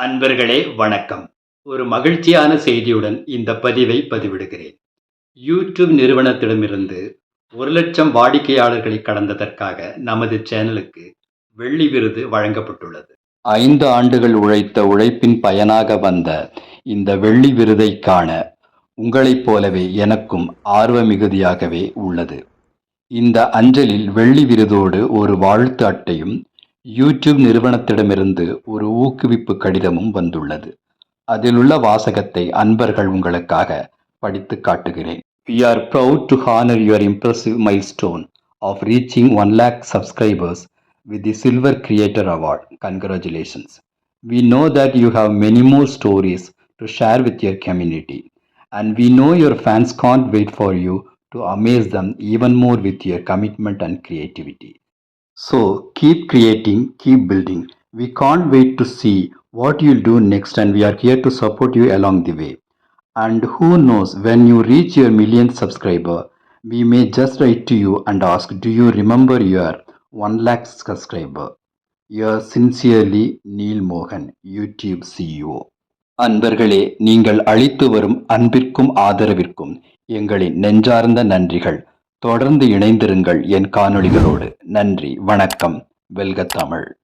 அன்பர்களே வணக்கம். ஒரு மகிழ்ச்சியான செய்தியுடன் இந்த பதிவை பதிவிடுகிறேன். யூடியூப் நிறுவனத்திடமிருந்து ஒரு லட்சம் வாடிக்கையாளர்களை கடந்ததற்காக நமது சேனலுக்கு வெள்ளி விருது வழங்கப்பட்டுள்ளது. ஐந்து ஆண்டுகள் உழைத்த உழைப்பின் பயனாக வந்த இந்த வெள்ளி விருதை காண உங்களைப் போலவே எனக்கும் ஆர்வ மிகுதியாகவே உள்ளது. இந்த அஞ்சலில் வெள்ளி விருதோடு ஒரு வாழ்த்து அட்டையும் யூடியூப் நிறுவனத்திடமிருந்து ஒரு ஊக்குவிப்பு கடிதமும் வந்துள்ளது அதிலுள்ள வாசகத்தை அன்பர்கள் உங்களுக்காக படித்து காட்டுகிறேன் we are proud to honour your impressive milestone of reaching one lakh subscribers with the silver creator award congratulations we know that you have many more stories to share with your community and we know your fans can't wait for you to amaze them even more with your commitment and creativity So keep creating, keep building. We can't wait to see what you'll do next, and we are here to support you along the way. And who knows, when you reach your millionth subscriber, we may just write to you and ask, Do you remember your 1 lakh subscriber? Yours sincerely, Neil Mohan, YouTube CEO. அன்பர்களே நீங்கள் அளித்து வரும் அன்பிற்கும் ஆதரவிற்கும் எங்களின் நெஞ்சார்ந்த நன்றிகள் தொடர்ந்து இணைந்திருங்கள் என் காணொளிகளோடு. நன்றி வணக்கம். வெல்க தமிழ்.